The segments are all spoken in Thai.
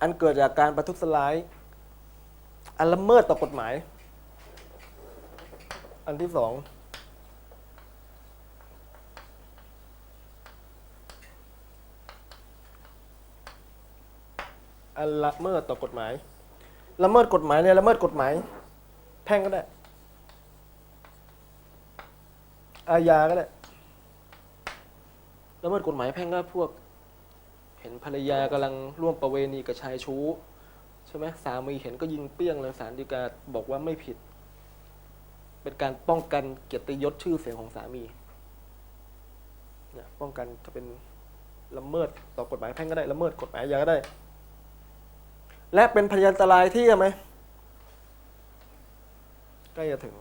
อันเกิดจากการประทุษร้าย อันละเมิดต่อกฎหมาย อันที่สองอันละเมิดต่อกฎหมาย ละเมิดกฎหมายเนี่ยละเมิดกฎหมาย แพ่งก็ได้ อาญาก็ได้ ละเมิดกฎหมายแพ่งก็พวก ห็นภรรยากำลังร่วมประเวณีกับชายชู้ ใช่ไหมสามีเห็นก็ยิงเปี้ยงเลยสารดีกาบอกว่าไม่ผิด เป็นการป้องกันเกียรติยศชื่อเสียงของสามีเนี่ยป้องกันจะเป็นละเมิดต่อกฎหมายแพ่งก็ได้ละเมิดกฎหมายอาญาก็ได้ และเป็นพยานอันตรายที่ไหมใกล้จะถึง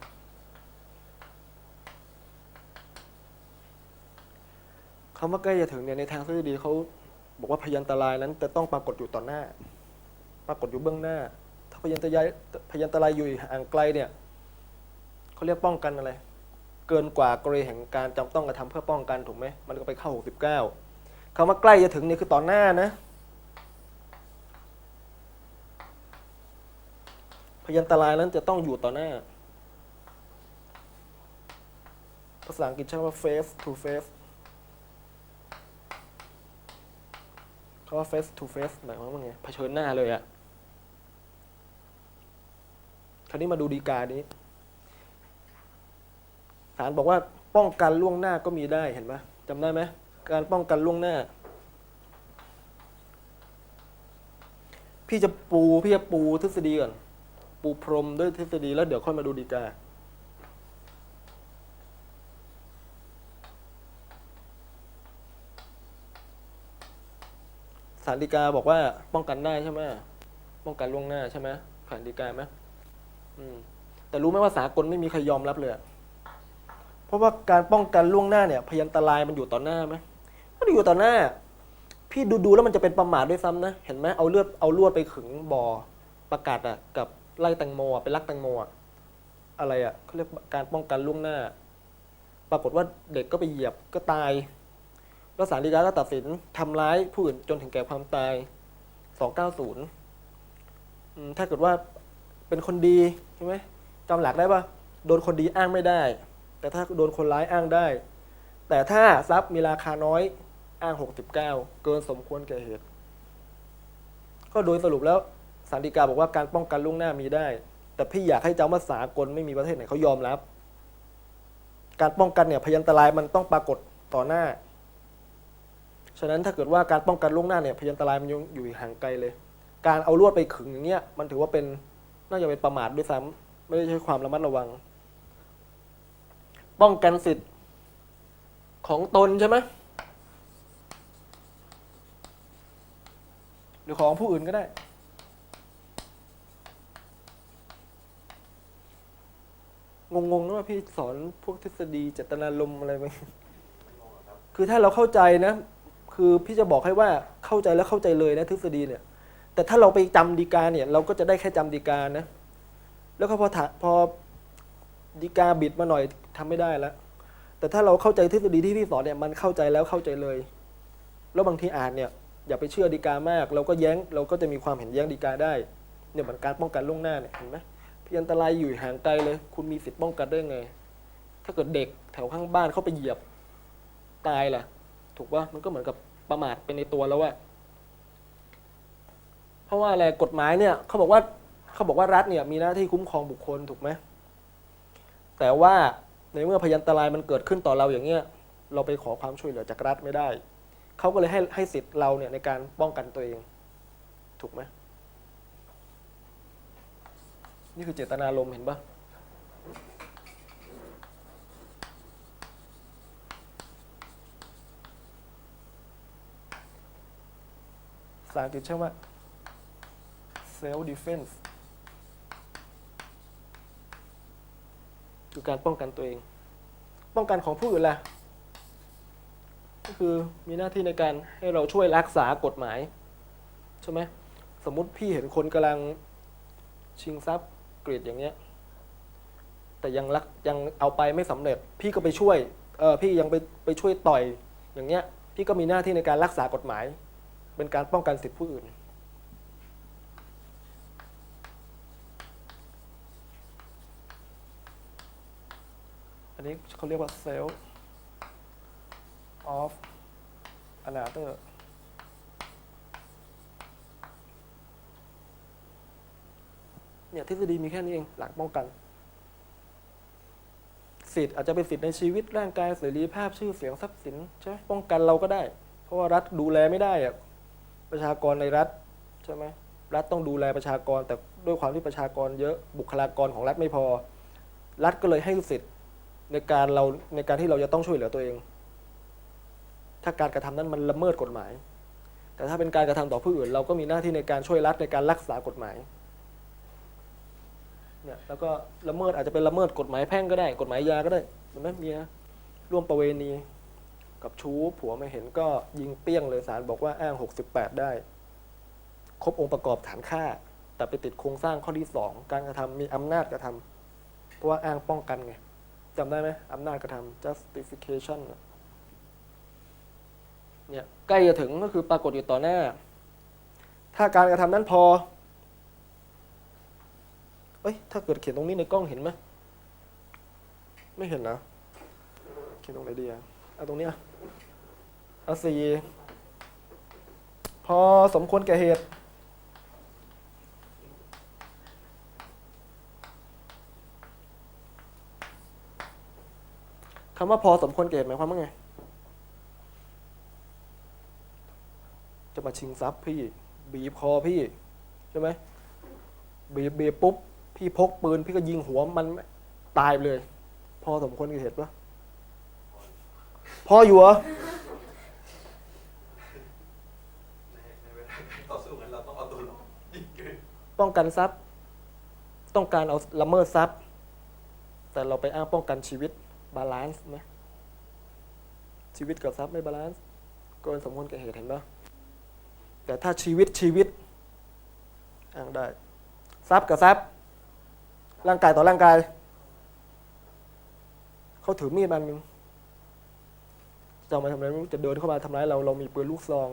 คำว่าใกล้จะถึงเนี่ยในทางทฤษฎีเขา บอกว่าพยันตรายนั้นจะต้องปรากฏอยู่ต่อหน้า ปรากฏอยู่เบื้องหน้า ถ้าพยันตรายพยันตรายอยู่ห่างไกลเนี่ยเขาเรียกป้องกันอะไร เกินกว่ากรณีแห่งการจำต้องกระทำเพื่อป้องกันถูกไหมมันก็ไปเข้า 69คำว่าใกล้จะถึงนี่คือต่อหน้านะพยันตรายนั้นจะต้องอยู่ต่อหน้า ภาษาอังกฤษใช้คำว่า face to face ว่า face to face หมายความว่าไงเผชิญหน้าเลยอะคราวนี้มาดูดีกานี้ศาลบอกว่าป้องกันล่วงหน้าก็มีได้เห็นปะจำได้ไหมการป้องกันล่วงหน้า พี่จะปูพี่จะปูทฤษฎีก่อนปูพรมด้วยทฤษฎีแล้วเดี๋ยวค่อยมาดูดีกาารดีกาบอกว่า ป้องกันได้ใช่ไหมป้องกันล่วงหน้าใช่ไหมสารดีกาไหมอืม แต่รู้ไหมว่าสากลไม่มีใครยอมรับเลย เพราะว่าการป้องกันล่วงหน้าเนี่ย พยันตรายมันอยู่ต่อหน้าไหมมันอยู่ต่อหน้า พี่ดูดูๆแล้วมันจะเป็นประมาทด้วยซ้ำนะ เห็นไหมเอาเลือดเอาลวดไปขึงบ่อประกาศอะกับไล่แตงโมอะไปลักแตงโมอะอะไรอะเขาเรียกการป้องกันล่วงหน้า ปรากฏว่าเด็กก็ไปเหยียบก็ตาย แล้วศาลฎีกาก็ตัดสินทำร้ายผู้อื่นจนถึงแก่ความตาย 290 ถ้าเกิดว่าเป็นคนดีใช่ไหมจำหลักได้ปะโดนคนดีอ้างไม่ได้ แต่ถ้าโดนคนร้ายอ้างได้ แต่ถ้าทรัพย์มีราคาน้อยอ้าง 69 เกินสมควรแก่เหตุ ก็โดยสรุปแล้วศาลฎีกาบอกว่าการป้องกันล่วงหน้ามีได้ แต่พี่อยากให้เจำว่าสากลไม่มีประเทศไหนเขายอมรับ การป้องกันเนี่ยพยันตรายมันต้องปรากฏต่อหน้า ฉะนั้นถ้าเกิดว่าการป้องกันล่วงหน้าเนี่ยพยันตรายมันยังอยู่ห่างไกลเลย การเอาลวดไปขึงอย่างเงี้ยมันถือว่าเป็นน่าจะเป็นประมาทด้วยซ้ำไม่ได้ใช้ความระมัดระวัง ป้องกันสิทธิ์ของตนใช่ไหมหรือของผู้อื่นก็ได้ งงๆนะว่าพี่สอนพวกทฤษฎีเจตนารมอะไรไหมคือถ้าเราเข้าใจนะ คือพี่จะบอกให้ว่าเข้าใจแล้วเข้าใจเลยนะทฤษฎีเนี่ย แต่ถ้าเราไปจำดีกาเนี่ย เราก็จะได้แค่จำดีกานะ แล้วก็พอพอดีกาบิดมาหน่อยทำไม่ได้แล้วแต่ถ้าเราเข้าใจทฤษฎีที่พี่สอนเนี่ยมันเข้าใจแล้วเข้าใจเลย แล้วบางทีอ่านเนี่ยอย่าไปเชื่อดีกามาก เราก็แย้งเราก็จะมีความเห็นแย้งดีกาได้เนี่ยเหมือนการป้องกันล่วงหน้าเนี่ยเห็นไหมพี่อันตรายอยู่ห่างไกลเลย คุณมีสิทธิ์ป้องกันได้ไง ถ้าเกิดเด็กแถวข้างบ้านเข้าไปเหยียบตายล่ะ ถูกว่ามันก็เหมือนกับ ประมาทเป็นในตัวแล้วว่า เพราะว่าอะไรกฎหมายเนี่ยเขาบอกว่าเขาบอกว่ารัฐเนี่ยมีหน้าที่คุ้มครองบุคคลถูกไหมแต่ว่าในเมื่อพยันตรายมันเกิดขึ้นต่อเราอย่างเงี้ยเราไปขอความช่วยเหลือจากรัฐไม่ได้ เขาก็เลยให้ให้สิทธิ์เราเนี่ยในการป้องกันตัวเอง ถูกไหมนี่คือเจตนารมณ์เห็นปะ ษาอังกฤษใช่ไหม self defense คือการป้องกันตัวเอง ป้องกันของผู้อื่นล่ะ ก็คือมีหน้าที่ในการให้เราช่วยรักษากฎหมาย ใช่ไหม สมมุติพี่เห็นคนกำลังชิงทรัพย์กรีดอย่างเงี้ย แต่ยังรักยังเอาไปไม่สำเร็จ พี่ก็ไปช่วย เออพี่ยังไปไปช่วยต่อยอย่างเงี้ย พี่ก็มีหน้าที่ในการรักษากฎหมาย เป็นการป้องกันสิทธิผู้อื่น อันนี้เขาเรียกว่า self of another เนี่ยทฤษฎีมีแค่นี้เองหลักป้องกัน สิทธิ์อาจจะเป็นสิทธิ์ในชีวิตร่างกายเสรีภาพชื่อเสียงทรัพย์สินใช่ป้องกันเราก็ได้ เพราะว่ารัฐดูแลไม่ได้อะ ประชากรในรัฐใช่ไหมรัฐต้องดูแลประชากร แต่ด้วยความที่ประชากรเยอะบุคลากรของรัฐไม่พอ รัฐก็เลยให้สิทธิ์ในการเราในการที่เราจะต้องช่วยเหลือตัวเอง ถ้าการกระทำนั้นมันละเมิดกฎหมาย แต่ถ้าเป็นการกระทำต่อผู้อื่น เราก็มีหน้าที่ในการช่วยรัฐในการรักษากฎหมายเนี่ยแล้วก็ละเมิดอาจจะเป็นละเมิดกฎหมายแพ่งก็ได้ กฎหมายยาก็ได้เห็นไหมเมียร่วมประเวณี กับชู้ผัวไม่เห็นก็ยิงเปี้ยงเลยศาลบอกว่าอ้าง 68 ได้ ครบองค์ประกอบฐานฆ่า แต่ไปติดโครงสร้างข้อที่สองการกระทำมีอำนาจกระทำเพราะว่าอ้างป้องกันไงจำได้ไหมอำนาจกระทำ justification เนี่ยใกล้จะถึงก็คือปรากฏอยู่ต่อหน้า ถ้าการกระทำนั้นพอ เอ้ย ถ้าเกิดเขียนตรงนี้ในกล้องเห็นไหมไม่เห็นนะเขียนตรงไหนดีอะเอาตรงเนี้ย เอาสี่พอสมควรแก่เหตุ คำว่าพอสมควรแก่เหตุหมายความว่าไง จะมาชิงทรัพย์พี่ บีบคอพี่ ใช่ไหมบีบบีบปุ๊บ พี่พกปืน พี่ก็ยิงหัวมันตายไปเลย พอสมควรกับเหตุปะพออยู่เหรอ ในในเวลาการต่อสู้กันเราต้องเอาตัวรอดยิ่งเกิน ป้องกันทรัพย์ ต้องการเอาละเมิดทรัพย์ แต่เราไปอ้างป้องกันชีวิตบาลานซ์ไหมชีวิตกับทรัพย์ไม่บาลานซ์เกินสมควรแก่เหตุเห็นปะแต่ถ้าชีวิตชีวิตอ้างได้ทรัพย์กับทรัพย์ ร่างกายต่อร่างกายเขาถือมีดมันึงจะมาทำอะไรไม่รู้จะเดินเข้ามาทำร้ายเราเรามีปืนลูกซอง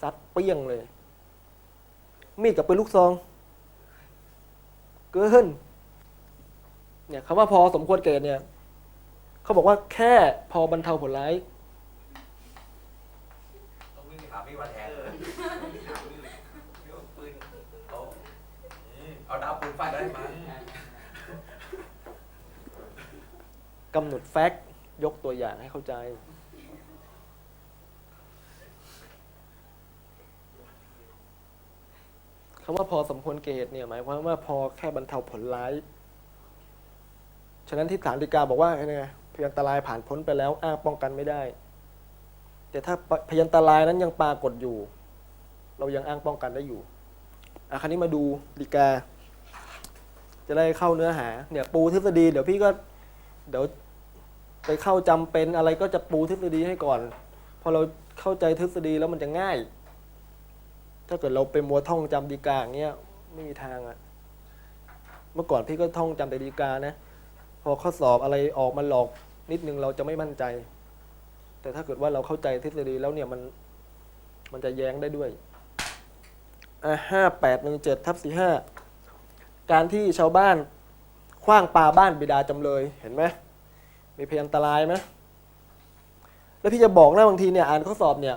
ซัดเปี้ยงเลย มีดกับปืนลูกซอง เกิน เนี่ยคำว่าพอสมควรเกิดเนี่ยเขาบอกว่าแค่พอบรรเทาผลร้ายต้องวิ่งไปหามีดมาแทนเลยมีอาปืนเอาอืมเอาดาวปืนฟาดได้มั้งกำหนดแฟกต์ยกตัวอย่างให้เข้าใจ คำว่าพอสมควรเกตเนี่ยหมายความว่าพอแค่บรรเทาผลร้าย ฉะนั้นที่ฐานฎีกาบอกว่าไงเนี่ยพยันตรายผ่านพ้นไปแล้วอ้างป้องกันไม่ได้ แต่ถ้าพยันตรายนั้นยังปรากฏอยู่ เรายังอ้างป้องกันได้อยู่อะคราวนี้มาดูฎีกา จะได้เข้าเนื้อหา เนี่ยปูทฤษฎี เดี๋ยวพี่ก็เดี๋ยวไปเข้าจำเป็นอะไรก็จะปูทฤษฎีให้ก่อน พอเราเข้าใจทฤษฎีแล้วมันจะง่าย ถ้าเกิดเราไปมัวท่องจำดีกาอย่างเงี้ยไม่มีทางอะเมื่อก่อนพี่ก็ท่องจำแต่ดีกานะ พอข้อสอบอะไรออกมาหลอก นิดนึงเราจะไม่มั่นใจ แต่ถ้าเกิดว่าเราเข้าใจทฤษฎีแล้วเนี่ยมันมันจะแย้งได้ด้วยอะห้าแปดหนึ่งเจ็ดทับสี่ห้าการที่ชาวบ้านขว้างปลาบ้านบิดาจำเลยเห็นไหมมีพยานตรายไหมแล้วพี่จะบอกนะบางทีเนี่ยอ่านข้อสอบเนี่ย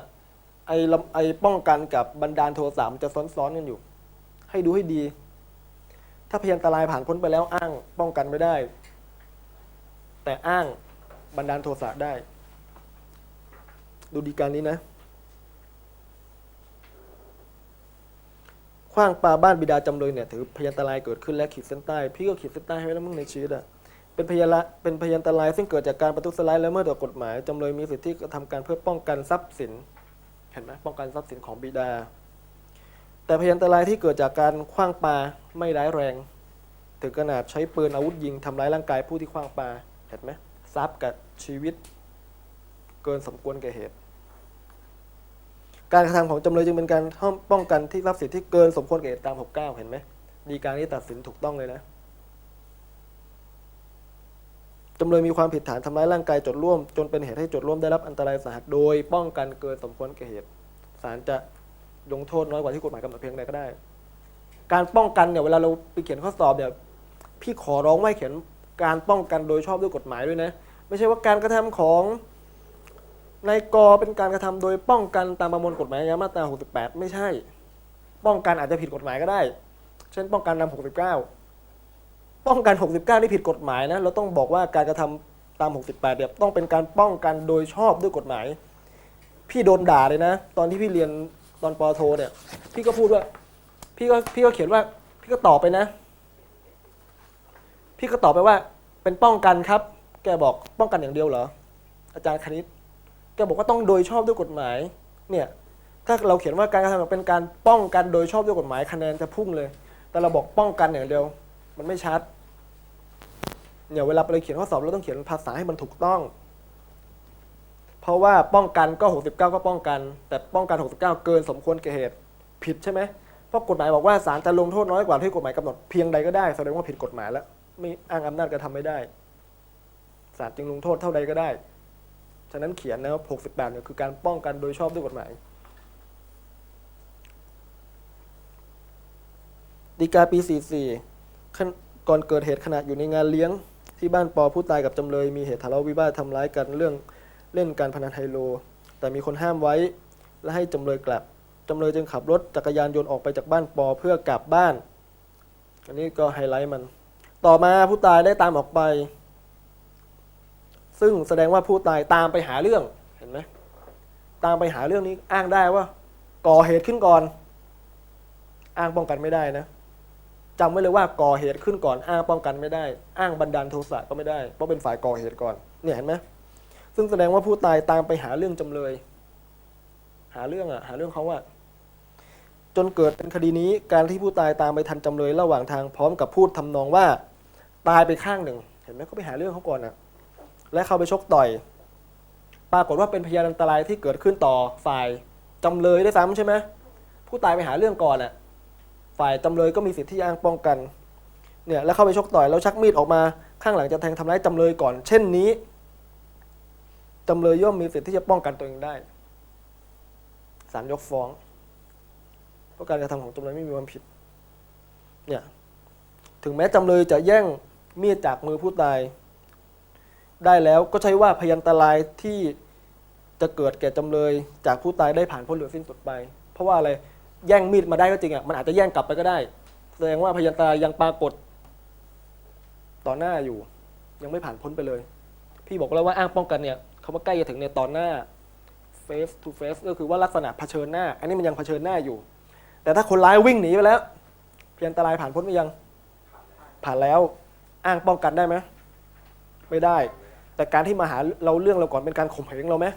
ไอ้ลำไอ้ป้องกันกับบันดาลโทสะมันจะซ้อนๆกันอยู่ ให้ดูให้ดี ถ้าพยานตรายผ่านพ้นไปแล้วอ้าง ป้องกันไม่ได้ แต่อ้างบันดาลโทสะได้ ดูดีการนี้นะขว้างปลาบ้านบิดาจำเลยเนี่ยถือพยันตรายเกิดขึ้นและขีดเส้นใต้ พี่ก็ขีดเส้นใต้ให้ไว้แล้วมึงในชีวิตอะเป็นพยานละเป็นพยันตรายซึ่งเกิดจากการประทุษร้ายและเมื่อต่อกฎหมายจำเลยมีสิทธิกระทำการเพื่อป้องกันทรัพย์สิน ห็นไหมป้องกันทรัพย์สินของบิดา แต่พยันตรายที่เกิดจากการขว้างปลาไม่ร้ายแรง ถึงขนาดใช้ปืนอาวุธยิงทำร้ายร่างกายผู้ที่ขว้างปลาเห็นไหมทรัพย์กับชีวิต เกินสมควรแก่เหตุ การกระทำของจำเลยจึงเป็นการป้องกันที่ทรัพย์สินที่เกินสมควรแก่เหตุตาม 69 เห็นไหมดีการนี้ตัดสินถูกต้องเลยนะ จำเลยมีความผิดฐานทำร้ายร่างกายโจทย์ร่วม จนเป็นเหตุให้โจทย์ร่วมได้รับอันตรายสาหัสโดย ป้องกันเกินสมควรแก่เหตุศาลจะลงโทษน้อยกว่าที่กฎหมายกำหนดเพียงใดก็ได้ การป้องกันเนี่ยเวลาเราไปเขียนข้อสอบเนี่ยพี่ขอร้องไม่เขียนการป้องกันโดยชอบด้วยกฎหมายด้วยนะ ไม่ใช่ว่าการกระทำของนายกอเป็นการกระทำโดยป้องกันตามประมวลกฎหมายอาญามาตรา 68 ไม่ใช่ ป้องกันอาจจะผิดกฎหมายก็ได้ เช่นป้องกันตาม69 ป้องกัน 69 นี่ผิดกฎหมายนะ เราต้องบอกว่าการกระทำตาม 68เนี่ยต้องเป็นการป้องกันโดยชอบด้วยกฎหมาย พี่โดนด่าเลยนะ ตอนที่พี่เรียนตอนปอโทเนี่ย พี่ก็พูดว่า พี่ก็พี่ก็เขียนว่า พี่ก็ตอบไปนะ พี่ก็ตอบไปว่า เป็นป้องกันครับ แกบอกป้องกันอย่างเดียวเหรอ อาจารย์คณิต แกบอกว่าต้องโดยชอบด้วยกฎหมาย เนี่ย ถ้าเราเขียนว่าการกระทำเป็นการป้องกันโดยชอบด้วยกฎหมายคะแนนจะพุ่งเลย แต่เราบอกป้องกันอย่างเดียว มันไม่ชัด เนี่ยเวลาเราเขียนข้อสอบเราต้องเขียนภาษาให้มันถูกต้อง เพราะว่าป้องกันก็ 69 ก็ป้องกัน แต่ป้องกัน 69 เกินสมควรแก่เหตุผิดใช่ไหมเพราะกฎหมายบอกว่าศาลจะลงโทษน้อยกว่าที่กฎหมายกำหนดเพียงใดก็ได้แสดงว่าผิดกฎหมายแล้วไม่อ้างอำนาจกระทำไม่ได้ศาลจึงลงโทษเท่าใดก็ได้ ฉะนั้นเขียนนะครับ68เนี่ยคือการป้องกันโดยชอบด้วยกฎหมายดีกาปี 44ก่อนเกิดเหตุขณะอยู่ในงานเลี้ยง ที่บ้านปอผู้ตายกับจำเลยมีเหตุทะเลาะวิวาททำร้ายกันเรื่องเล่นการพนันไฮโล แต่มีคนห้ามไว้และให้จำเลยกลับจำเลยจึงขับรถจักรยานยนต์ออกไปจากบ้านปอเพื่อกลับบ้าน อันนี้ก็ไฮไลท์มัน ต่อมาผู้ตายได้ตามออกไป ซึ่งแสดงว่าผู้ตายตามไปหาเรื่องเห็นไหมตามไปหาเรื่องนี้อ้างได้ว่า ก่อเหตุขึ้นก่อน อ้างป้องกันไม่ได้นะ จำไว้เลยว่าก่อเหตุขึ้นก่อนอ้างป้องกันไม่ได้ อ้างบันดาลโทสะก็ไม่ได้ เพราะเป็นฝ่ายก่อเหตุก่อนเนี่ยเห็นไหมซึ่งแสดงว่าผู้ตายตามไปหาเรื่องจำเลย หาเรื่องอะหาเรื่องเขาอะจนเกิดเป็นคดีนี้การที่ผู้ตายตามไปทันจำเลยระหว่างทางพร้อมกับพูดทำนองว่า ตายไปข้างหนึ่ง เห็นไหมเขาไปหาเรื่องเขาก่อนอะและเขาไปชกต่อย ปรากฏว่าเป็นพยานอันตรายที่เกิดขึ้นต่อฝ่ายจำเลยได้วยซ้ำใช่ไหมผู้ตายไปหาเรื่องก่อนอะ ฝ่ายจำเลยก็มีสิทธิ์ที่จะอ้างป้องกันเนี่ยแล้วเข้าไปชกต่อยแล้วชักมีดออกมาข้างหลังจะแทงทำร้ายจำเลยก่อน เช่นนี้จำเลยย่อมมีสิทธิ์ที่จะป้องกันตัวเองได้ศาลยกฟ้องเพราะการกระทำของจำเลยไม่มีความผิดเนี่ยถึงแม้จำเลยจะแย่งมีดจากมือผู้ตาย ได้แล้วก็ใช้ว่าพยันตรายที่จะเกิดแก่จำเลยจากผู้ตายได้ผ่านพ้นหรือสิ้นสุดไป เพราะว่าอะไร แย่งมีดมาได้ก็จริงอะมันอาจจะแย่งกลับไปก็ได้ แสดงว่าพยันตายังปรากฏ ต่อหน้าอยู่ ยังไม่ผ่านพ้นไปเลย พี่บอกแล้วว่าอ้างป้องกันเนี่ยคำว่าใกล้จะถึงเนี่ยตอนหน้า face to face ก็คือว่าลักษณะเผชิญหน้า อันนี้มันยังเผชิญหน้าอยู่ แต่ถ้าคนร้ายวิ่งหนีไปแล้วพยันตรายผ่านพ้นไปยัง ผ่านแล้วอ้างป้องกันได้ไหมไม่ได้ แต่การที่มาหาเราเรื่องเราก่อนเป็นการข่มเหงเราไหม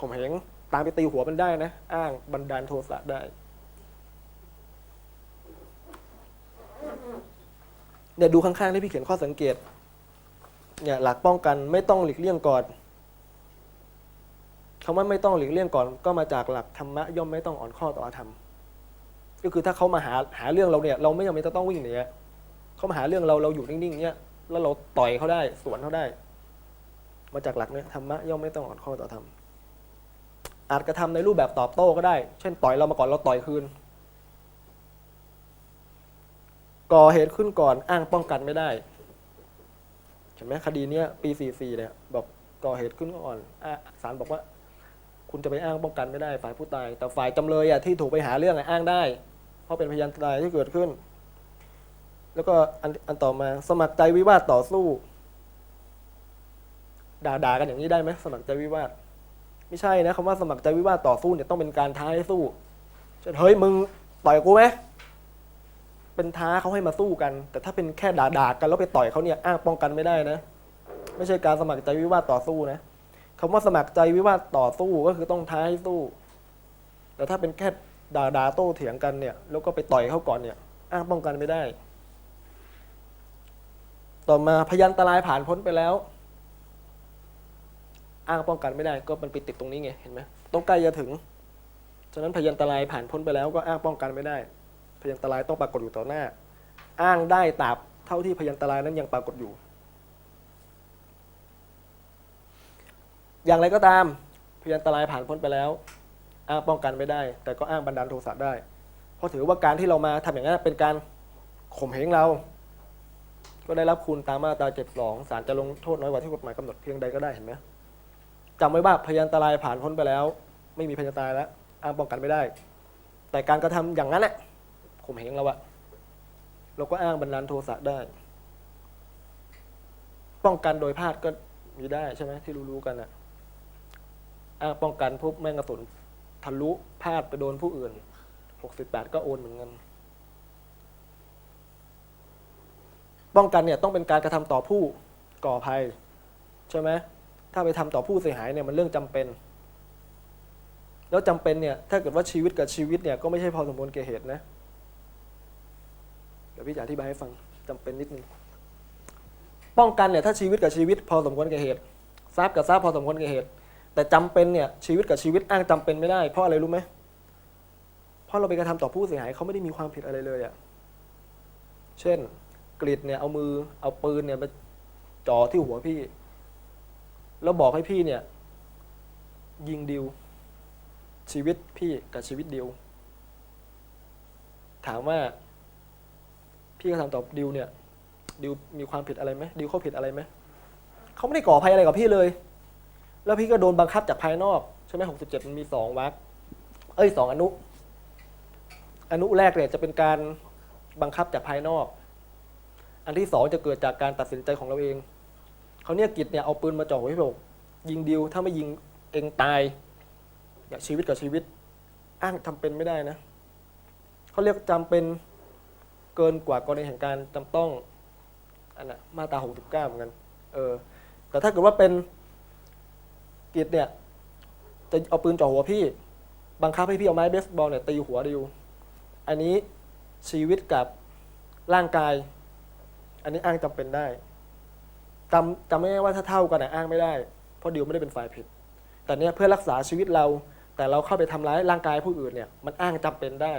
ข่มเหงตามไปตีหัวมันได้นะ อ้างบันดาลโทสะได้ เนี่ยดูข้างๆที่พี่เขียนข้อสังเกตเนี่ยหลักป้องกันไม่ต้องหลีกเลี่ยงก่อนคำว่าไม่ต้องหลีกเลี่ยงก่อน ก็มาจากหลักธรรมะย่อมไม่ต้องอ่อนข้อต่อธรรมก็คือถ้าเขามาหาหาเรื่องเราเนี่ย เราไม่จำเป็นจะต้องวิ่งหนีอะเขามาหาเรื่องเราเราอยู่นิ่งๆเนี่ยแล้วเราต่อยเขาได้สวนเขาได้ มาจากหลักเนี่ยธรรมะย่อมไม่ต้องอ่อนข้อต่อธรรมอาจกระทำในรูปแบบตอบโต้ก็ได้ เช่น ต่อยเรามาก่อนเราต่อยคืน ก่อเหตุขึ้นก่อนอ้างป้องกันไม่ได้เห็นไหมคดีเนี้ยปี44เนี่ยบอกก่อเหตุขึ้นก่อนศาลบอกว่า คุณจะไปอ้างป้องกันไม่ได้ฝ่ายผู้ตาย แต่ฝ่ายจำเลยอะที่ถูกไปหาเรื่องอะอ้างได้ เพราะเป็นพยานตายที่เกิดขึ้น แล้วก็อันอันต่อมาสมัครใจวิวาทต่อสู้ด่าด่ากันอย่างนี้ได้ไหมสมัครใจวิวาทไม่ใช่นะคำว่าสมัครใจวิวาทต่อสู้เนี่ยต้องเป็นการท้าให้สู้เช่นเฮ้ยมึงต่อยกูไหม เป็นท้าเขาให้มาสู้กัน แต่ถ้าเป็นแค่ด่าด่าๆกันแล้วไปต่อยเขาเนี่ยอ้างป้องกันไม่ได้นะ ไม่ใช่การสมัครใจวิวาทต่อสู้นะคำว่าสมัครใจวิวาทต่อสู้ก็คือต้องท้าให้สู้ แต่ถ้าเป็นแค่ด่าด่าโต้เถียงกันเนี่ย แล้วก็ไปต่อยเขาก่อนเนี่ย อ้างป้องกันไม่ได้ ต่อมาพยันตรายผ่านพ้นไปแล้ว อ้างป้องกันไม่ได้ ก็มันไปติดตรงนี้ไงเห็นไหมต้องใกล้จะถึงฉะนั้นพยันตรายผ่านพ้นไปแล้วก็อ้างป้องกันไม่ได้ พยันตรายต้องปรากฏอยู่ต่อหน้า อ้างได้ตราบเท่าที่พยันตรายนั้นยังปรากฏอยู่ อย่างไรก็ตามพยันตรายผ่านพ้นไปแล้ว อ้างป้องกันไม่ได้ แต่ก็อ้างบันดาลโทสะได้ เพราะถือว่าการที่เรามาทำอย่างนั้นเป็นการข่มเหงเรา ก็ได้รับคุณตามมาตรา72ศาลจะลงโทษน้อยกว่าที่กฎหมายกำหนดเพียงใดก็ได้เห็นไหมจำไว้ว่าพยันตรายผ่านพ้นไปแล้ว ไม่มีพยันตรายแล้วอ้างป้องกันไม่ได้ แต่การกระทำอย่างนั้นแหละ ข่มเหงเราอะเราก็อ้างบันดาลโทสะได้ ป้องกันโดยพลาดก็มีได้ใช่ไหมที่รู้ๆกันอะอ้างป้องกันพวกแม่งกระสุนทะลุพลาดไปโดนผู้อื่นหกสิบแปดก็โอนเหมือนกันป้องกันเนี่ยต้องเป็นการกระทำต่อผู้ก่อภัย ใช่ไหมถ้าไปทำต่อผู้เสียหายเนี่ยมันเรื่องจำเป็น แล้วจำเป็นเนี่ยถ้าเกิดว่าชีวิตกับชีวิตเนี่ยก็ไม่ใช่พอสมควรแก่เหตุนะ ดี๋ยวพี่จะอธิบายให้ฟังจำเป็นนิดนึงป้องกันเนี่ยถ้าชีวิตกับชีวิตพอสมควรแก่เหตุทรัพย์กับทรัพย์พอสมควรแก่เหตุ แต่จำเป็นเนี่ยชีวิตกับชีวิตอ้างจำเป็นไม่ได้เพราะอะไรรู้ไหมเพราะเราไปกระทำต่อผู้เสียหายเขาไม่ได้มีความผิดอะไรเลยอะ่ะเช่นกริดเนี่ยเอามือเอาปืนเนี่ยมาจ่อที่หัวพี่ แล้วบอกให้พี่เนี่ย ยิงดิว ชีวิตพี่กับชีวิตดิว ถามว่า พี่กระทำต่อดิวเนี่ยดิวมีความผิดอะไรไหมดิวเขาผิดอะไรไหมเขาไม่ได้ก่อภัยอะไรกับพี่เลย แล้วพี่ก็โดนบังคับจากภายนอกใช่ไหมหกสิบเจ็ดมันมีสองวรรคเอ้ยสองอนุ อนุแรกเนี่ยจะเป็นการบังคับจากภายนอก อันที่สองจะเกิดจากการตัดสินใจของเราเองเขาเนี่ยกิจเนี่ยเอาปืนมาจ่อหัวพี่บอกยิงดิวถ้าไม่ยิงเองตายเนี่ยชีวิตกับชีวิต อ้างทำเป็นไม่ได้นะเขาเรียกจำเป็น เกินกว่ากรณีแห่งการจำต้องอันน่ะมาตราหกสิบเก้าเหมือนกันเออแต่ถ้าเกิดว่าเป็นกิจเนี่ยจะเอาปืนจ่อหัวพี่บังคับให้พี่เอาไม้เบสบอลเนี่ยตีหัวดิว อันนี้ชีวิตกับร่างกาย อันนี้อ้างจำเป็นได้จำจำไม่ได้ว่าถ้าเท่ากันนะอ้างไม่ได้ เพราะดิวไม่ได้เป็นฝ่ายผิด แต่เนี่ยเพื่อรักษาชีวิตเรา แต่เราเข้าไปทำร้ายร่างกายผู้อื่นเนี่ยมันอ้างจำเป็นได้